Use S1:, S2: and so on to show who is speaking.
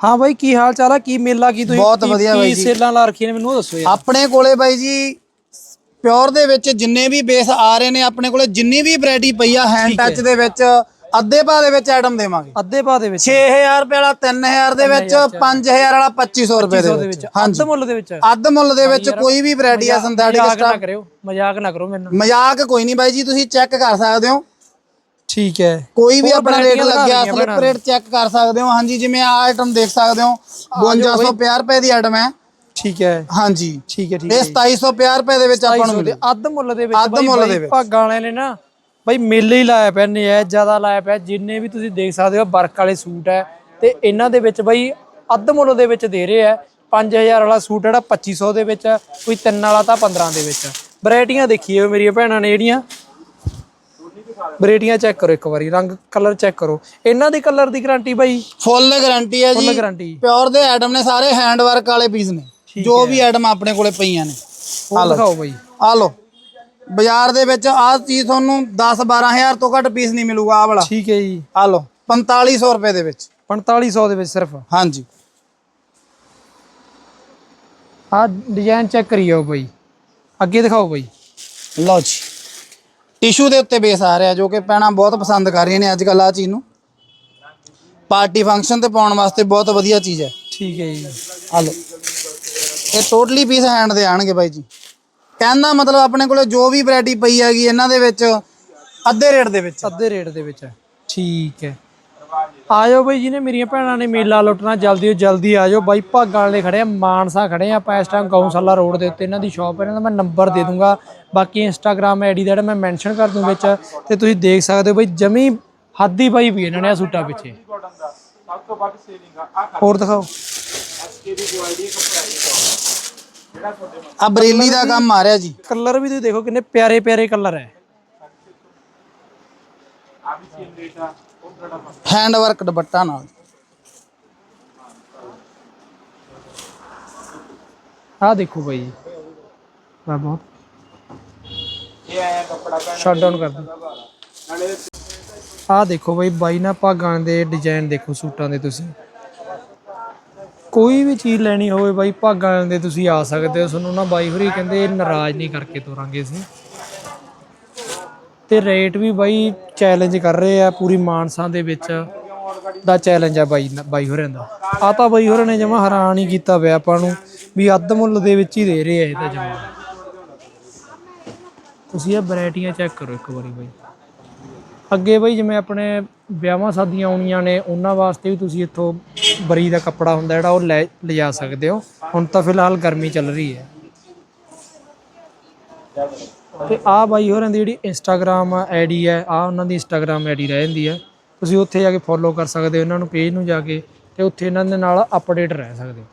S1: ਹਾਂ ਬਾਈ ਕੀ ਹਾਲ ਚਾਲ ਆ? ਕੀ ਮੇਲਾ ਕੀ ਤੁਸੀਂ
S2: ਬਹੁਤ ਵਧੀਆ ਬਾਈ ਜੀ।
S1: ਸੇਲਾਂ ਲਾ ਰੱਖੀਆਂ ਨੇ ਮੈਨੂੰ ਉਹ ਦੱਸੋ ਯਾਰ।
S2: ਆਪਣੇ ਕੋਲੇ ਬਾਈ ਜੀ ਪਿਓਰ ਦੇ ਵਿੱਚ ਜਿੰਨੇ ਵੀ ਬੇਸ ਆ ਰਹੇ ਨੇ ਆਪਣੇ ਕੋਲੇ ਜਿੰਨੀ ਵੀ ਵੈਰਾਈਟੀ ਪਈ ਆ ਹੈਂਡ। ਟੱਚ ਦੇ ਵਿੱਚ ਅੱਧੇ ਭਾਅ ਦੇ ਵਿੱਚ ਆਈਟਮ ਦੇਵਾਂਗੇ।
S1: ਅੱਧੇ ਭਾਅ ਦੇ ਵਿੱਚ।
S2: 6000 ਰੁਪਏ ਵਾਲਾ 3000 ਦੇ ਵਿੱਚ 5000 ਵਾਲਾ 2500 ਰੁਪਏ ਦੇ ਵਿੱਚ।
S1: ਅੱਧ ਮੁੱਲ ਦੇ ਵਿੱਚ।
S2: ਅੱਧ ਮੁੱਲ ਦੇ ਵਿੱਚ ਕੋਈ ਵੀ ਵੈਰਾਈਟੀ ਆ ਸਿੰਥੈਟਿਕ
S1: ਮਜ਼ਾਕ ਨਾ
S2: ਸਟਾਫ
S1: ਕਰਿਓ ਮਜ਼ਾਕ ਨਾ ਕਰੋ ਮੈਨੂੰ।
S2: ਮਜ਼ਾਕ ਕੋਈ ਨਹੀਂ ਬਾਈ ਜੀ ਤੁਸੀਂ ਚੈੱਕ ਕਰ ਸਕਦੇ ਹੋ।
S1: ਠੀਕ ਹੈ।
S2: ਕੋਈ ਵੀ
S1: ਹੋਰ
S2: ਆਪਣਾ ਰੇਟ
S1: ਦਿਖਾ
S2: ਲੱਗਿਆ ਸਲਿੱਪ ਰੇਟ ਚੈੱਕ ਕਰ ਸਕਦੇ ਹੋ। ਹਾਂਜੀ ਜਿਵੇਂ ਆ ਆਈਟਮ ਦੇਖ ਸਕਦੇ ਹੋ। 5250 ਰੁਪਏ ਦੀ ਆਈਟਮ ਹੈ।
S1: ਠੀਕ ਹੈ।
S2: ਹਾਂਜੀ।
S1: ਠੀਕ ਹੈ ਠੀਕ
S2: ਇਹ
S1: ਹੈ।
S2: 2750 ਰੁਪਏ ਦੇ ਵਿੱਚ ਆਪਾਂ ਨੂੰ
S1: 250
S2: ਮਿਲੇ
S1: ਦੇ ਅੱਧ ਮੁੱਲ ਦੇ ਵਿੱਚ
S2: ਅੱਧ
S1: ਬਾਈ-
S2: ਮੁੱਲ
S1: ਬਾਈ
S2: ਦੇ ਵਿੱਚ।
S1: ਭਾਗਾਂ ਵਾਲੇ ਨੇ ਨਾ ਬਾਈ ਮੇਲੇ ਹੀ ਲਾਇਆ ਪਿਆ ਨਜਾਇਜ਼ ਜ਼ਿਆਦਾ ਲਾਇਆ ਪਿਆ। ਜਿੰਨੇ ਵੀ ਤੁਸੀਂ ਦੇਖ ਸਕਦੇ ਹੋ ਵਰਕ ਵਾਲੇ ਸੂਟ ਹੈ। ਤੇ ਇਹਨਾਂ ਦੇ ਵਿੱਚ ਬਾਈ ਅੱਧ ਮੁੱਲ ਦੇ ਵਿੱਚ ਦੇ ਰਹੇ ਆ 5000 ਵਾਲਾ ਸੂਟ ਜਿਹੜਾ 2500 ਦੇ ਵਿੱਚ ਕੋਈ ਤਿੰਨ ਵਾਲਾ ਤਾਂ 15 ਦੇ ਵਿੱਚ ਵੈਰਾਈਟੀਆਂ ਦੇਖੀਏ ਮੇਰੀਆਂ ਭੈਣਾਂ ਨੇ ਜਿਹੜੀਆਂ। ਵੈਰਾਈਟੀਆਂ ਚੈੱਕ ਕਰੋ ਇੱਕ ਵਾਰੀ ਰੰਗ ਕਲਰ ਚੈੱਕ ਕਰੋ। ਇਹਨਾਂ ਦੀ ਕਲਰ ਦੀ ਗਾਰੰਟੀ ਬਾਈ?
S2: ਫੁੱਲ ਗਾਰੰਟੀ ਹੈ
S1: ਫੁੱਲ
S2: ਜੀ।
S1: ਗਾਰੰਟੀ
S2: ਪਿਓਰ ਦੇ ਆਈਟਮ ਨੇ ਸਾਰੇ ਹੈਂਡ ਵਰਕ ਵਾਲੇ ਪੀਸ ਨੇ। ਜੋ ਵੀ ਆਈਟਮ ਆਪਣੇ ਕੋਲੇ ਪਈਆਂ ਨੇ।
S1: ਉਹ ਦਿਖਾਓ ਬਾਈ।
S2: ਆ ਲਓ। ਬਾਜ਼ਾਰ ਦੇ ਵਿੱਚ ਆਹ ਚੀਜ਼ ਤੁਹਾਨੂੰ 10 12000 ਤੋਂ ਘੱਟ ਪੀਸ ਨਹੀਂ ਮਿਲੂਗਾ ਆਹ ਵਾਲਾ।
S1: ਠੀਕ ਹੈ ਜੀ।
S2: ਆ ਲਓ 4500 ਰੁਪਏ ਦੇ ਵਿੱਚ।
S1: 4500 ਦੇ ਵਿੱਚ ਸਿਰਫ।
S2: ਹਾਂਜੀ।
S1: ਆਹ ਡਿਜ਼ਾਈਨ ਚੈੱਕ ਕਰੀਓ ਬਾਈ। ਅੱਗੇ ਦਿਖਾਓ ਬਾਈ।
S2: ਲਓ ਜੀ। ਟਿਸ਼ੂ ਦੇ ਉੱਤੇ ਬੇਸ ਆ ਰਿਹਾ ਜੋ ਕਿ ਪੈਣਾ ਬਹੁਤ ਪਸੰਦ ਕਰ ਰਹੀਆਂ ਨੇ ਅੱਜ ਕੱਲ ਆ ਚੀਜ਼ ਨੂੰ। ਪਾਰਟੀ ਫੰਕਸ਼ਨ ਤੇ ਪਾਉਣ ਵਾਸਤੇ ਬਹੁਤ ਵਧੀਆ ਚੀਜ਼ ਹੈ।
S1: ਠੀਕ ਹੈ ਜੀ।
S2: ਆ ਲਓ। ਇਹ ਟੋਟਲੀ ਪੀਸ ਹੈਂਡ ਦੇ ਆਣਗੇ ਬਾਈ ਜੀ। ਕਹਿਣ ਦਾ ਮਤਲਬ ਆਪਣੇ ਕੋਲੇ ਜੋ ਵੀ ਵੈਰਾਈਟੀ ਪਈ ਹੈਗੀ ਇਹਨਾਂ ਦੇ ਵਿੱਚ ਅੱਧੇ ਰੇਟ ਦੇ ਵਿੱਚ
S1: ਅੱਧੇ ਰੇਟ ਦੇ ਵਿੱਚ ਠੀਕ ਹੈ। ਆ ਜਾਓ ਬਾਈ ਜਿਹਨੇ ਮੇਰੀਆਂ ਭੈਣਾਂ ਨੇ ਮੇਲਾ ਲੁੱਟਣਾ ਜਲਦੀ ਤੋਂ ਜਲਦੀ ਆ ਜਾਓ ਬਾਈ ਭਾਗਾਂ ਵਾਲੇ ਖੜੇ ਆ ਮਾਨਸਾ ਖੜੇ ਆ ਆਪਾਂ ਇਸ ਟਾਈਮ ਗਊਸ਼ਾਲਾ ਰੋਡ ਦੇ ਉੱਤੇ ਇਹਨਾਂ ਦੀ ਸ਼ਾਪ ਹੈ ਇਹਨਾਂ ਦਾ ਮੈਂ ਨੰਬਰ ਦੇ ਦੂੰਗਾ। ਬਾਕੀ ਇੰਸਟਾਗ੍ਰam ਆਈਡੀ ਦਾ ਮੈਂ ਮੈਂਸ਼ਨ ਕਰ ਦੂੰ ਵਿੱਚ ਤੇ ਤੁਸੀਂ ਦੇਖ ਸਕਦੇ ਹੋ ਬਾਈ ਜਮੀ ਹੱਦੀ ਪਾਈ ਵੀ ਇਹਨਾਂ ਨੇ ਆ ਸੂਟਾਂ ਪਿੱਛੇ। ਹੋਰ ਦਿਖਾਓ।
S2: ਆ ਬਰੇਲੀ ਦਾ ਕੰਮ ਆ ਰਿਹਾ ਜੀ।
S1: ਕਲਰ ਵੀ ਤੁਸੀਂ ਦੇਖੋ ਕਿੰਨੇ ਪਿਆਰੇ ਪਿਆਰੇ ਕਲਰ ਹੈ।
S2: ਹੈਂਡ ਵਰਕ ਦੁਪੱਟਾ ਨਾਲ।
S1: ਆਹ ਦੇਖੋ ਬਾਈ ਵਾਹ, ਬਹੁਤ। ਸ਼ਟ ਡਾਊਨ ਕਰ ਦੋ ਆਹ ਦੇਖੋ ਬਾਈ ਬਾਈ ਨਾ ਭਾਗਾਂ ਦੇ ਡਿਜ਼ਾਈਨ ਦੇਖੋ ਸੂਟਾਂ ਦੇ ਤੁਸੀਂ। ਕੋਈ ਵੀ ਚੀਜ਼ ਲੈਣੀ ਹੋਵੇ ਬਾਈ, ਭਾਗਾਂ ਦੇ ਤੁਸੀਂ ਆ ਸਕਦੇ ਹੋ। ਤੁਹਾਨੂੰ ਨਾ ਬਾਈ ਹੋਰੀ ਕਹਿੰਦੇ ਨਾਰਾਜ਼ ਨਹੀਂ ਕਰਕੇ ਤੋਰਾਂਗੇ ਅਸੀਂ। ਤੇ ਰੇਟ ਵੀ ਬਾਈ ਚੈਲੰਜ ਕਰ ਰਹੇ ਆ ਪੂਰੀ ਮਾਨਸਾ ਦੇ ਵਿੱਚ ਦਾ ਚੈਲੰਜ ਆ ਬਾਈ ਬਾਈ ਹੋਰਾਂ ਦਾ। ਆ ਤਾਂ ਬਾਈ ਹੋਰਾਂ ਨੇ ਜਮਾ ਹੈਰਾਨ ਹੀ ਕੀਤਾ ਪਿਆ ਆਪਾਂ ਨੂੰ ਵੀ ਅੱਧ ਮੁੱਲ ਦੇ ਵਿੱਚ ਹੀ ਦੇ ਰਹੇ ਆ ਇਹ ਤਾਂ ਜਮਾ। ਤੁਸੀਂ ਇਹ ਵੈਰਾਈਟੀਆਂ ਚੈੱਕ ਕਰੋ ਇੱਕ ਵਾਰੀ ਬਾਈ। ਅੱਗੇ ਬਾਈ ਜਿਵੇਂ ਆਪਣੇ ਵਿਆਹਾਂ ਸ਼ਾਦੀਆਂ ਆਉਣੀਆਂ ਨੇ, ਉਹਨਾਂ ਵਾਸਤੇ ਵੀ ਤੁਸੀਂ ਇੱਥੋਂ ਬਰੀ ਦਾ ਕੱਪੜਾ ਹੁੰਦਾ ਜਿਹੜਾ ਉਹ ਲੈ, ਲਿਜਾ ਸਕਦੇ ਹੋ। ਹੁਣ ਤਾਂ ਫਿਲਹਾਲ ਗਰਮੀ ਚੱਲ ਰਹੀ ਹੈ। ਤੇ ਆ ਬਾਈ ਹੋਰਾਂ ਦੀ ਜਿਹੜੀ ਇੰਸਟਾਗ੍ਰam ਆਈਡੀ ਹੈ, ਆ ਉਹਨਾਂ ਦੀ ਇੰਸਟਾਗ੍ਰam ਆਈਡੀ ਰਹਿ ਜਾਂਦੀ ਹੈ। ਤੁਸੀਂ ਉੱਥੇ ਜਾ ਕੇ ਫੋਲੋ ਕਰ ਸਕਦੇ ਹੋ, ਇਹਨਾਂ ਨੂੰ ਪੇਜ ਨੂੰ ਜਾ ਕੇ ਤੇ ਉੱਥੇ ਇਹਨਾਂ ਦੇ ਨਾਲ ਅਪਡੇਟ ਰਹਿ ਸਕਦੇ ਹੋ।